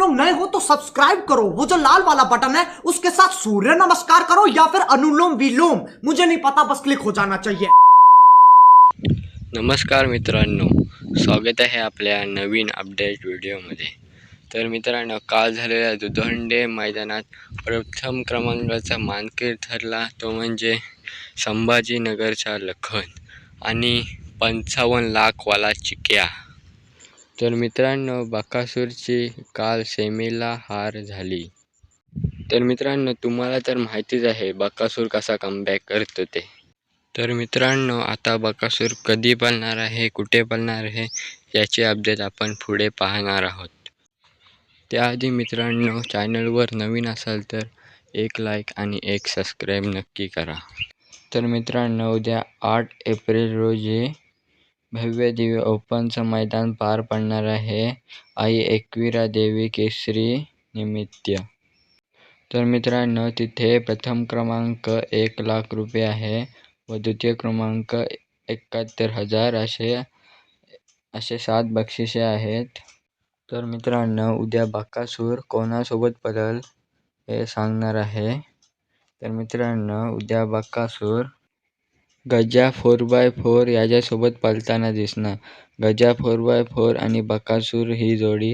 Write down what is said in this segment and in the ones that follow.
लोग नए हो तो सब्सक्राइब करो। वो जो लाल वाला बटन है उसके साथ सूर्य नमस्कार करो या फिर अनुलोम विलोम। मुझे नहीं पता बस क्लिक हो जाना चाहिए। नमस्कार मित्रांनो स्वागत आहे आपल्या नवीन अपडेट व्हिडिओमध्ये तर मित्रांनो काल झालेल्या दुधंडे मैदानात प्रथम क्रमांकाचा मानकीर ठरला. तो म्हणजे संभाजीनगरचा लखन आणि पंचावन्न लाखवाला चिक्या. तर मित्रांनो बकासूरची काल सेमीला हार झाली. तर मित्रांनो तुम्हाला तर माहितीच आहे बकासूर कसा कमबॅक करतो ते. तर मित्रांनो आता बकासूर कधी पळणार आहे कुठे पळणार आहे याचे अपडेट आपण पुढे पाहणार आहोत. त्याआधी मित्रांनो चॅनलवर नवीन असाल तर एक लाईक आणि एक सबस्क्राईब नक्की करा. तर मित्रांनो उद्या आठ एप्रिल रोजी भव्य दिव्य ओपनचं मैदान पार पडणार आहे. आई एकविरा देवी केसरी निमित्त. तर मित्रांनो तिथे प्रथम क्रमांक एक लाख रुपये आहे व द्वितीय क्रमांक एकाहत्तर हजार असे असे सात बक्षिसे आहेत. तर मित्रांनो उद्या बाकासूर कोणासोबत बदल हे सांगणार आहे. तर मित्रांनो उद्या Bakasur Gaja four by four याच्यासोबत पळताना दिसणार गजा फोर बाय फोर आणि बकासूर ही जोडी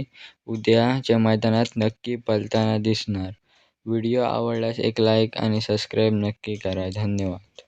उद्याच्या मैदानात नक्की पळताना दिसणार. व्हिडिओ आवडल्यास एक लाईक आणि सबस्क्राईब नक्की करा. धन्यवाद.